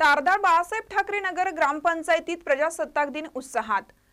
तारदार बाळासाहेब ठाकरे नगर ग्रामपंचायतीत प्रजासत्ताक दिन उत्साहात.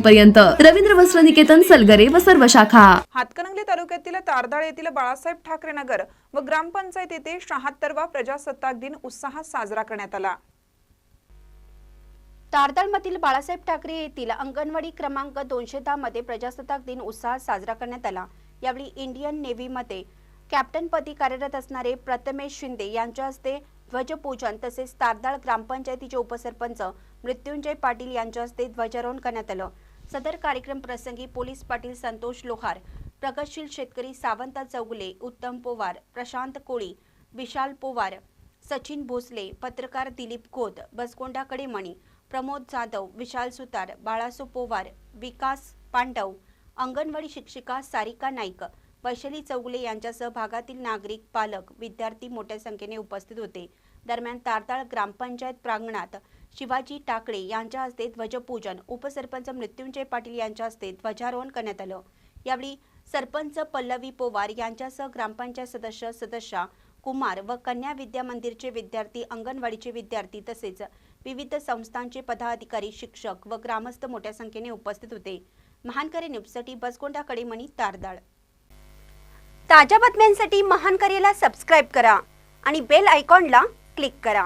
पर्यंत रवींद्र वस्त्र निकेतन सलगरे व सर्व शाखा. हातकणंगले तालुक्यातील तारदाळ येथील बाळासाहेब ठाकरे नगर व ग्रामपंचायत येथे शहात्तरवा प्रजासत्ताक दिन उत्साहात साजरा करण्यात आला. तारदाळमधील बाळासाहेब ठाकरे येथील अंगणवाडी क्रमांक दोनशे दहा मध्ये प्रजासत्ताक दिन उत्साहात साजरा करण्यात आला. यावेळी इंडियन नेव्हीमध्ये कॅप्टनपदी कार्यरत असणारे प्रथमेश शिंदे यांच्या हस्ते ध्वजपूजन तसेच तारदाळ ग्रामपंचायतीचे उपसरपंच मृत्युंजय पाटील यांच्या हस्ते ध्वजारोहण करण्यात आलं. सदर कार्यक्रम प्रसंगी पोलीस पाटील संतोष लोहार प्रगतशील शेतकरी सावंत चौगुले उत्तम पोवार प्रशांत कोळी विशाल पोवार सचिन भोसले पत्रकार दिलीप खोत बसकोंडा मणी प्रमोद जाधव विशाल सुतार बाळासो पोवार विकास पांडव अंगणवाडी शिक्षिका सारिका नाईक वैशाली चौगुले यांच्यासह भागातील नागरिक पालक विद्यार्थी मोठ्या संख्येने उपस्थित होते. दरम्यान तारताळ ग्रामपंचायत प्रांगणात शिवाजी टाकळे यांच्या हस्ते ध्वजपूजन उपसरपंच मृत्युंजय पाटील यांच्या हस्ते ध्वजारोहण करण्यात आलं. यावेळी सरपंच पल्लवी पोवार यांच्यासह ग्रामपंचायत सदस्य सदस्या कुमार व कन्या विद्या मंदिरचे विद्यार्थी अंगणवाडीचे विद्यार्थी तसेच विविध संस्थांचे पदाधिकारी शिक्षक व ग्रामस्थ मोठ्या संख्येने उपस्थित होते. महानकरे न्यूजसाठी बसगोंडा कडेमणी तारदाळ. ताज्या बातम्यांसाठी महानकरेला सबस्क्राईब करा आणि बेल आयकॉनला क्लिक करा.